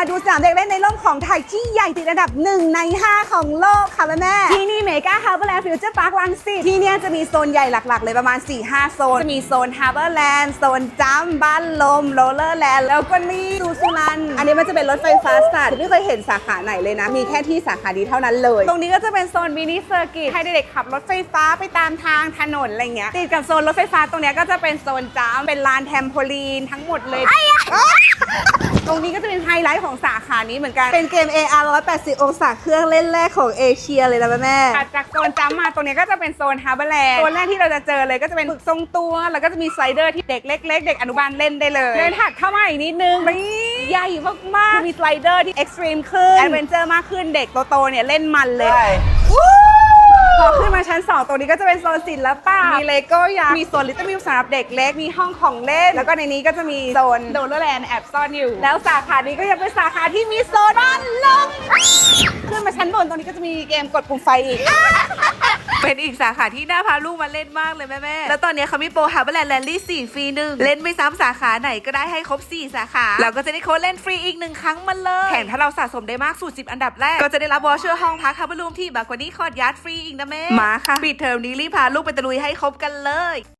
มาดูสนามเด็กเล่นในร่มของไทยที่ใหญ่ติดอันดับ 1 ใน 5 ของโลกค่ะแม่แม่ๆที่นี่เมกาฮาร์เบอร์แลนด์ฟิวเจอร์พาร์คลังสิตที่เนี่ยจะมีโซนใหญ่หลักๆ เลยประมาณ 4-5 โซน จะมีโซนฮาร์เบอร์แลนด์โซนจัมป์บ้านลมโรลเลอร์แลนด์แล้วก็นี่ซูซูรัน อันนี้มันจะเป็นรถไฟฟ้าสตาร์ทไม่เคยเห็นสาขาไหนเลยนะ มีแค่ที่สาขานี้เท่านั้นเลย ตรงนี้ก็จะเป็นโซนมินิเซอร์กิตให้เด็กๆขับรถไฟฟ้าไปตามทางถนนอะไรเงี้ยติดกับโซนรถไฟฟ้าตรงเนี้ยก็จะเป็นโซนจัมป์เป็นลานแทมโพลีนทั้งหมดเลย ไฮไลท์ของสาขานี้เหมือนกัน เป็นเกม AR 180 องศาเครื่องเล่นแรกของเอเชียเลยนะแม่แม่ถัดจากโซนจัมป์มาตรงนี้ก็จะเป็นโซนฮาร์เบอร์แลนด์โซนแรกที่เราจะเจอเลยก็จะเป็นฝึกทรงตัว แล้วก็จะมีสไลเดอร์ที่เด็กเล็ก ๆ เด็กอนุบาลเล่นได้เลยเดินถัดเข้ามาอีกนิดนึงใหญ่มากๆคือมีสไลเดอร์ที่เอ็กซ์ตรีมขึ้นแอดเวนเจอร์มากขึ้นเด็กโตๆเนี่ยเล่นมันเลยพอ ขึ้นมาชั้น 2 ตรงนี้ก็จะเป็นโซนศิลปะมีเลโก้ยักษ์มีโซนลิตเติ้ลมิวสำหรับเด็กเล็กมีห้องของเล่น แล้วก็ในนี้ก็จะมีโซนโดลแลนด์แอบซ่อนอยู่ แล้วสาขานี้ก็ยังเป็นสาขาที่มีโซนบ้านลมขึ้ นมาชั้นบนตรงนี้ก็จะมีเกมกดปุ่มไฟอีก เป็นอีกสาขาที่น่าพาลูกมาเล่นมากเลยแม่แม่ๆแล้วตอนนี้เขามีโปรฮาร์เบอร์แลนด์แลนลี่สี่ฟรีหนึ่งเล่นไม่ซ้ำสาขาไหนก็ได้ให้ครบ 4 สาขาแล้วก็จะได้โค้ดเล่นฟรีอีกหนึ่งครั้งมาเลยแถมถ้าเราสะสมได้มากสุด 10 อันดับแรก ก็จะได้รับวอเชอร์ห้องพักฮาร์เบอร์รูมที่บากว่านี้คอร์ดยาร์ดฟรีอีกนะแม่มาค่ะปิดเทอมนี้รีบพาลูกไปตะลุยให้ครบกันเลย